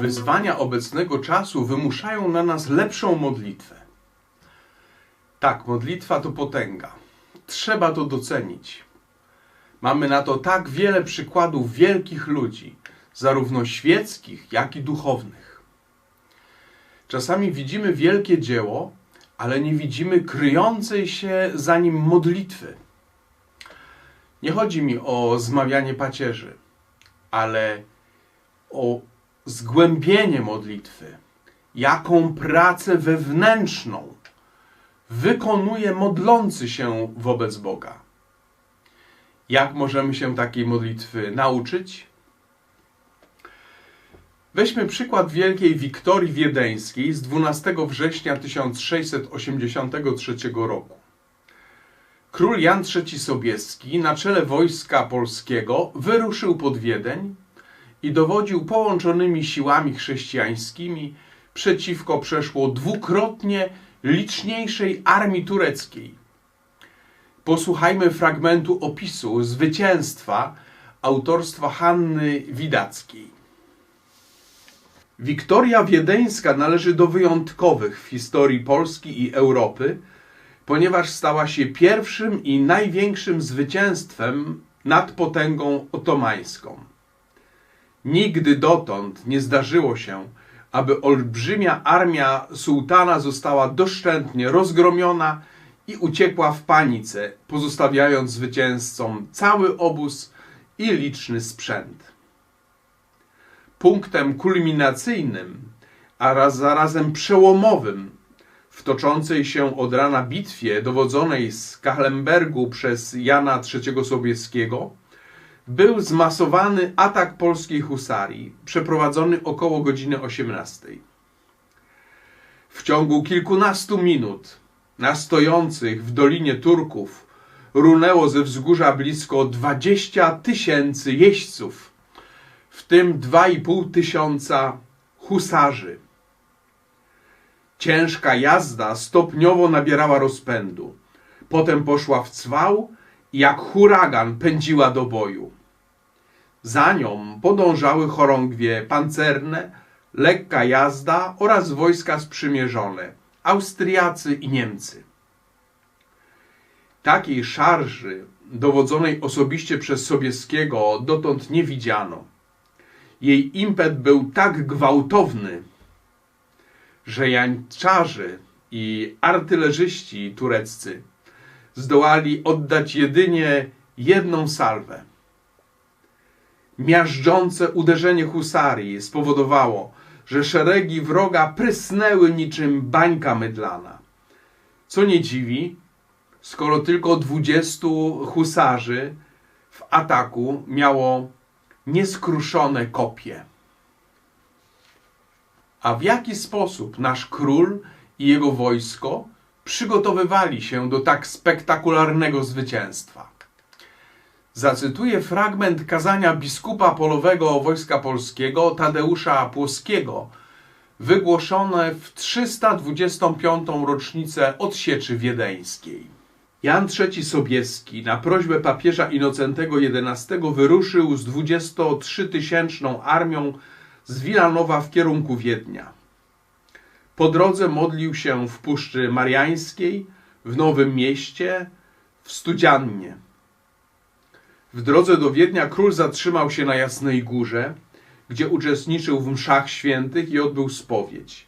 Wyzwania obecnego czasu wymuszają na nas lepszą modlitwę. Tak, modlitwa to potęga. Trzeba to docenić. Mamy na to tak wiele przykładów wielkich ludzi, zarówno świeckich, jak i duchownych. Czasami widzimy wielkie dzieło, ale nie widzimy kryjącej się za nim modlitwy. Nie chodzi mi o zmawianie pacierzy, ale o zgłębienie modlitwy, jaką pracę wewnętrzną wykonuje modlący się wobec Boga. Jak możemy się takiej modlitwy nauczyć? Weźmy przykład wielkiej Wiktorii Wiedeńskiej z 12 września 1683 roku. Król Jan III Sobieski na czele wojska polskiego wyruszył pod Wiedeń i dowodził połączonymi siłami chrześcijańskimi przeciwko przeszło dwukrotnie liczniejszej armii tureckiej. Posłuchajmy fragmentu opisu zwycięstwa autorstwa Hanny Widackiej. Wiktoria Wiedeńska należy do wyjątkowych w historii Polski i Europy, ponieważ stała się pierwszym i największym zwycięstwem nad potęgą otomańską. Nigdy dotąd nie zdarzyło się, aby olbrzymia armia sułtana została doszczętnie rozgromiona i uciekła w panice, pozostawiając zwycięzcom cały obóz i liczny sprzęt. Punktem kulminacyjnym, a raz zarazem przełomowym w toczącej się od rana bitwie dowodzonej z Kachlembergu przez Jana III Sobieskiego był zmasowany atak polskiej husarii, przeprowadzony około godziny 18. W ciągu kilkunastu minut na stojących w Dolinie Turków runęło ze wzgórza blisko 20 tysięcy jeźdźców, w tym 2,5 tysiąca husarzy. Ciężka jazda stopniowo nabierała rozpędu. Potem poszła w cwał i jak huragan pędziła do boju. Za nią podążały chorągwie pancerne, lekka jazda oraz wojska sprzymierzone, Austriacy i Niemcy. Takiej szarży, dowodzonej osobiście przez Sobieskiego, dotąd nie widziano. Jej impet był tak gwałtowny, że jańczarzy i artylerzyści tureccy zdołali oddać jedynie jedną salwę. Miażdżące uderzenie husarii spowodowało, że szeregi wroga prysnęły niczym bańka mydlana. Co nie dziwi, skoro tylko dwudziestu husarzy w ataku miało nieskruszone kopie. A w jaki sposób nasz król i jego wojsko przygotowywali się do tak spektakularnego zwycięstwa? Zacytuję fragment kazania biskupa polowego Wojska Polskiego Tadeusza Płoskiego, wygłoszone w 325. rocznicę odsieczy wiedeńskiej. Jan III Sobieski na prośbę papieża Inocentego XI wyruszył z 23-tysięczną armią z Wilanowa w kierunku Wiednia. Po drodze modlił się w Puszczy Mariańskiej, w Nowym Mieście, w Studziannie. W drodze do Wiednia król zatrzymał się na Jasnej Górze, gdzie uczestniczył w mszach świętych i odbył spowiedź.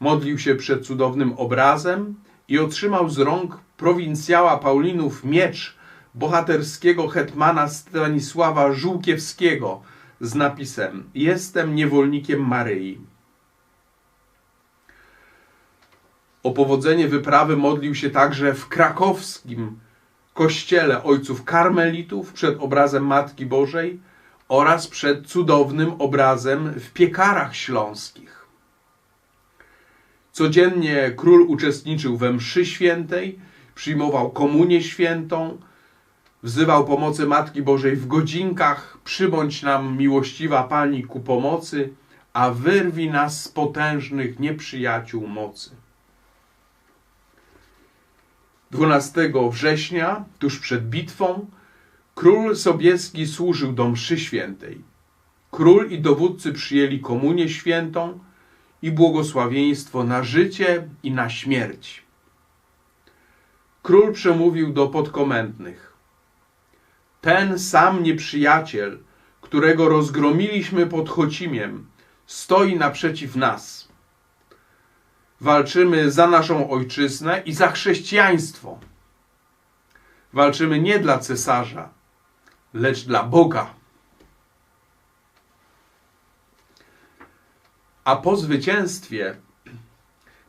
Modlił się przed cudownym obrazem i otrzymał z rąk prowincjała Paulinów miecz bohaterskiego hetmana Stanisława Żółkiewskiego z napisem Jestem niewolnikiem Maryi. O powodzenie wyprawy modlił się także w krakowskim kościele ojców karmelitów przed obrazem Matki Bożej oraz przed cudownym obrazem w piekarach śląskich. Codziennie król uczestniczył we mszy świętej, przyjmował komunię świętą, wzywał pomocy Matki Bożej w godzinkach, przybądź nam miłościwa Pani ku pomocy, a wyrwi nas z potężnych nieprzyjaciół mocy. 12 września, tuż przed bitwą, król Sobieski służył do mszy świętej. Król i dowódcy przyjęli komunię świętą i błogosławieństwo na życie i na śmierć. Król przemówił do podkomendnych. Ten sam nieprzyjaciel, którego rozgromiliśmy pod Chocimiem, stoi naprzeciw nas. Walczymy za naszą ojczyznę i za chrześcijaństwo. Walczymy nie dla cesarza, lecz dla Boga. A po zwycięstwie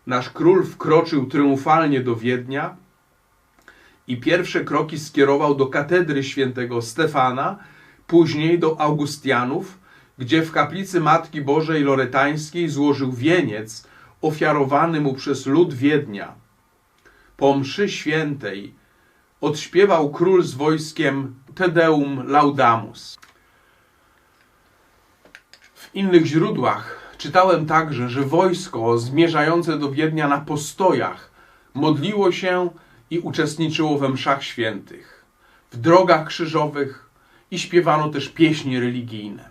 nasz król wkroczył triumfalnie do Wiednia i pierwsze kroki skierował do katedry świętego Stefana, później do Augustianów, gdzie w kaplicy Matki Bożej Loretańskiej złożył wieniec ofiarowany mu przez lud Wiednia. Po mszy świętej odśpiewał król z wojskiem Te Deum Laudamus. W innych źródłach czytałem także, że wojsko zmierzające do Wiednia na postojach modliło się i uczestniczyło we mszach świętych, w drogach krzyżowych i śpiewano też pieśni religijne.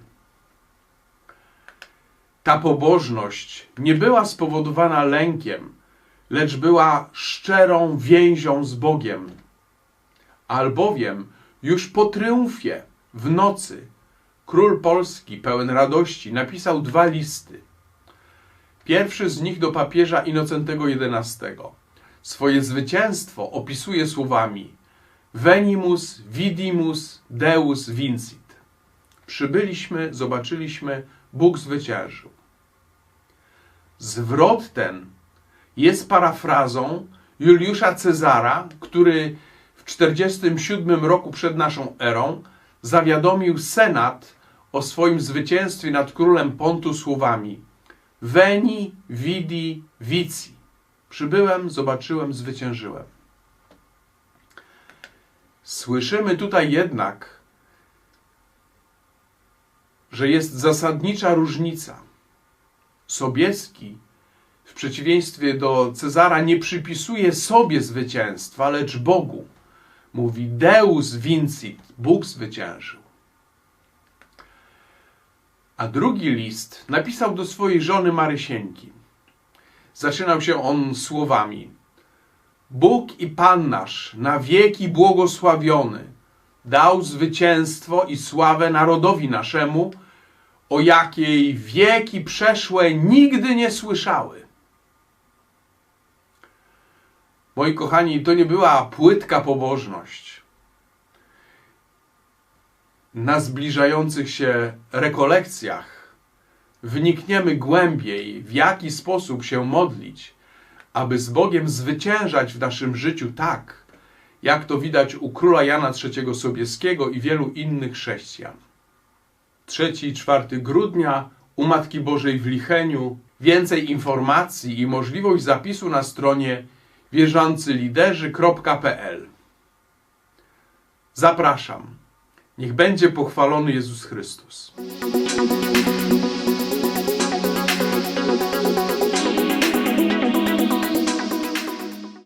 Ta pobożność nie była spowodowana lękiem, lecz była szczerą więzią z Bogiem. Albowiem już po triumfie w nocy król Polski, pełen radości, napisał dwa listy. Pierwszy z nich do papieża Inocentego XI. Swoje zwycięstwo opisuje słowami Venimus, vidimus, Deus vincit. Przybyliśmy, zobaczyliśmy, Bóg zwyciężył. Zwrot ten jest parafrazą Juliusza Cezara, który w 47 roku przed naszą erą zawiadomił Senat o swoim zwycięstwie nad królem Pontu słowami Veni, vidi, vici. Przybyłem, zobaczyłem, zwyciężyłem. Słyszymy tutaj jednak, że jest zasadnicza różnica. Sobieski, w przeciwieństwie do Cezara, nie przypisuje sobie zwycięstwa, lecz Bogu. Mówi Deus vincit, Bóg zwyciężył. A drugi list napisał do swojej żony Marysieńki. Zaczynał się on słowami: Bóg i Pan nasz, na wieki błogosławiony, dał zwycięstwo i sławę narodowi naszemu, o jakiej wieki przeszłe nigdy nie słyszały. Moi kochani, to nie była płytka pobożność. Na zbliżających się rekolekcjach wnikniemy głębiej, w jaki sposób się modlić, aby z Bogiem zwyciężać w naszym życiu tak, jak to widać u króla Jana III Sobieskiego i wielu innych chrześcijan. 3 i 4 grudnia u Matki Bożej w Licheniu. Więcej informacji i możliwość zapisu na stronie wierzącyliderzy.pl Zapraszam. Niech będzie pochwalony Jezus Chrystus.